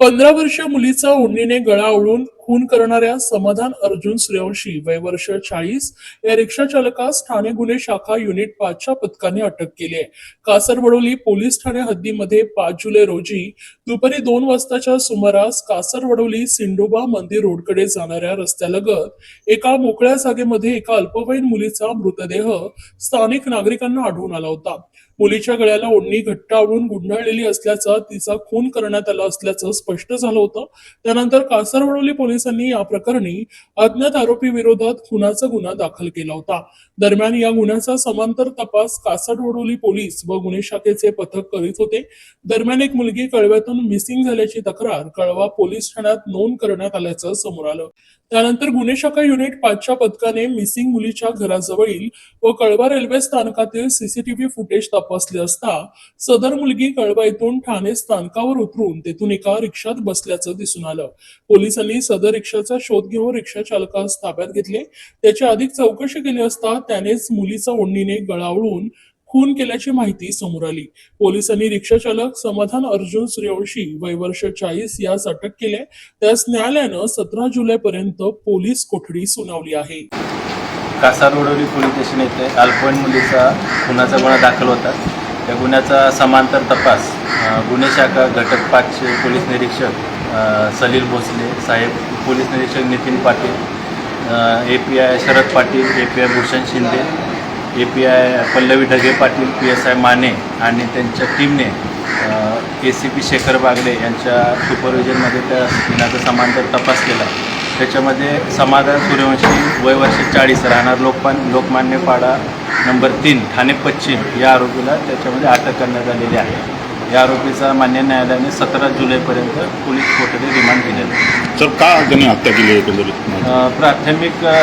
पंधरा वर्षीय मुलीचा ओढणीने गळा ओळून खून करणाऱ्या समाधान अर्जुन सूर्यवंशी वय वर्ष चाळीस या रिक्षा चालकास ठाणे गुन्हे शाखा युनिट पाचच्या पथकाने अटक केली आहे. कासरवडोली पोलीस ठाणे हद्दीमध्ये पाच जुलै रोजी दुपारी दोन वाजताच्या सुमारास कासरवडोली सिंडोबा मंदिर रोडकडे जाणाऱ्या रस्त्यालगत एका मोकळ्या जागेमध्ये एका अल्पवयीन मुलीचा मृतदेह स्थानिक नागरिकांना आढळून आला होता. मुलीच्या गळ्याला ओढणी घट्ट आवडून गुंडाळलेली असल्याचा तिचा खून करण्यात आला असल्याचं स्पष्ट झालं होतं. त्यानंतर कासरवडोली पोलिसांनी या प्रकरणी अज्ञात आरोपी विरोधात खुनाचा गुन्हा दाखल केला होता. दरम्यान या गुन्ह्याचा समांतर तपास कासडवडोली पोलीस व गुन्हे शाखेचे पथक करीत होते. दरम्यान एक मुलगी कळव्यातून मिसिंग झाल्याची तक्रार कळवा पोलीस ठाण्यात नोंद करण्यात आल्याचं समोर आलं. त्यानंतर गुन्हे शाखा युनिट पाचच्या पथकाने मिसिंग मुलीच्या घराजवळील व कळवा रेल्वे स्थानकातील सीसीटीव्ही फुटेज तपासले असता सदर मुलगी कळवा येथून ठाणे स्थानकावर उतरून तेथून एका रिक्षात बसल्याचं दिसून आलं. पोलिसांनी सदर रिक्षाचा शोध घेऊन रिक्षा चालकास ताब्यात घेतले. त्याची अधिक चौकशी केली असता त्यानेच मुलीचा ओढणीने गळावळून खून केल्याची माहिती समोर आली. पोलिसांनी रिक्षाचालक समाधान अर्जुन सूर्यवंशी वय वर्ष चाळीस यास अटक केले. त्यास न्यायालयानं सतरा जुलै पर्यंत पोलीस कोठडी सुनावली आहे. कासारवडोली पोलीस स्टेशन येथे अल्पवयीन मुलीचा खुनाचा गुन्हा दाखल होता. त्या गुन्ह्याचा समांतर तपास गुन्हे शाखा घटक पाचचे पोलीस निरीक्षक सलील भोसले साहेब पोलीस निरीक्षक Nitin Patil A P I Sharad Patil A P I Bhushan Shinde A P I Pallavi Dhage Patil P S I Mane आणि त्यांच्या टीमने A C P Shekhar Bagade यांच्या सुपरविजनमध्ये त्या गुन्ह्याचा समांतर तपास केला. त्याच्यामध्ये समाधान सूर्यवंशी वय वर्ष चाळीस राहणार लोकमान लोकमान्य पाडा नंबर तीन ठाणे पश्चिम या आरोपीला त्याच्यामध्ये अटक करण्यात आलेली आहे. या आरोपीचा मान्य न्यायालयाने सतरा जुलैपर्यंत पोलीस कोठडी रिमांड दिलेला आहे सर का त्यांनी हत्या केली आहे एकंदरीत? अ, प्राथमिक अ,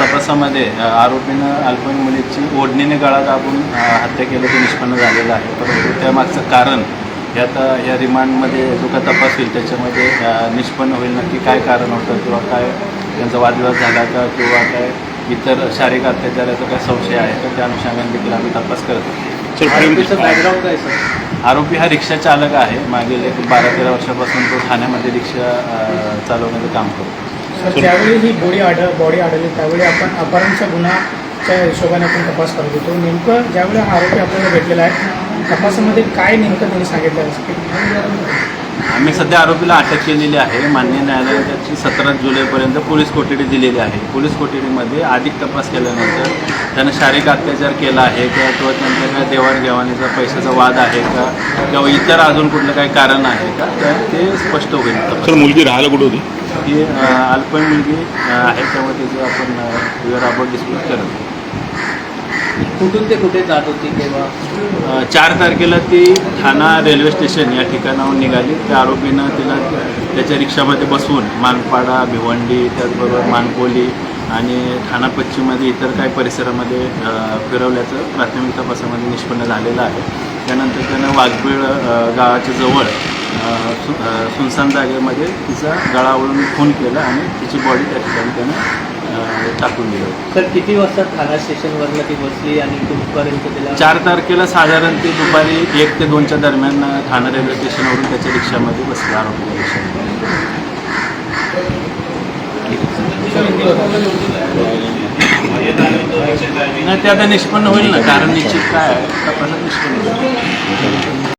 तपासामध्ये अ, आरोपीनं अल्पवयीन मुलीची ओढणीने गळा दाबून अ, हत्या केल्याचं निष्पन्न झालेलं आहे. परंतु त्यामागचं कारण हे आता या रिमांडमध्ये जो काय तपास होईल त्याच्यामध्ये अ, निष्पन्न होईल नक्की काय कारण होतं किंवा काय त्यांचा वादविवाद झाला का किंवा काय इतर शारीरिक अत्याचाराचा काय संशय आहे तर त्या अनुषंगाने देखील आम्ही तपास करत आहोत. सर बॅकग्राऊंड काय सर? आरोपी हा रिक्षा चालक आहे. मागील एक बारा तेरा वर्षापासून तो ठाण्यामध्ये रिक्षा अ, चालवण्याचं काम करतो. तर त्यावेळी ही बॉडी आढळ बॉडी आढळली. त्यावेळी आपण अपहरणचा गुन्हाच्या हिशोबाने आपण तपास करत होतो. नेमकं ज्यावेळी हा आरोपी आपल्याला भेटलेला आहे तपासामध्ये काय नेमकं त्यांनी सांगितलं आम्ही सध्या आरोपीला अटक केलेली आहे. मान्य न्यायालयाने त्याची सतरा जुलैपर्यंत पोलीस कोठडी दिलेली आहे. पोलीस कोठडीमध्ये अधिक तपास केल्यानंतर त्यानं शारीरिक अत्याचार केला आहे किंवा किंवा त्यांच्या काय देवाणघेवाणीचा पैशाचा वाद आहे का किंवा इतर अजून कुठलं काही कारण आहे का तर ते स्पष्ट होईल. सर मुलगी राहायला कुठे होती? ही अ, अल्पवयीन मुलगी आहे त्यामुळे त्याचं आपण अबाउट डिस्प्यूट करत कुठून ते कुठे जात होती तेव्हा? चार तारखेला ती ठाणा रेल्वे स्टेशन या ठिकाणाहून निघाली. त्या आरोपीनं तिला त्याच्या रिक्षामध्ये बसवून मानपाडा भिवंडी त्याचबरोबर मानकोली आणि ठाणा पश्चिममध्ये इतर काही परिसरामध्ये फिरवल्याचं प्राथमिक तपासामध्ये निष्पन्न झालेलं आहे. त्यानंतर त्यानं वाघबीळ गावाच्या जवळ सु सुनसान जागेमध्ये तिचा गळावळून खून केला आणि तिची बॉडी त्या ठिकाणी त्यानं टाकून दिलं. सर किती वाजता ठाणा स्टेशनवरनं ती बसली आणि कुठपर्यंत तिला चार तारखेला साधारण ते दुपारी एक ते दोनच्या दरम्यान ठाणा रेल्वे स्टेशनवरून त्याच्या रिक्षामध्ये बसला आरोपी. रिक्षा नाही ते आता निष्पन्न होईल ना कारण निश्चित काय आहे निष्पन्न होईल.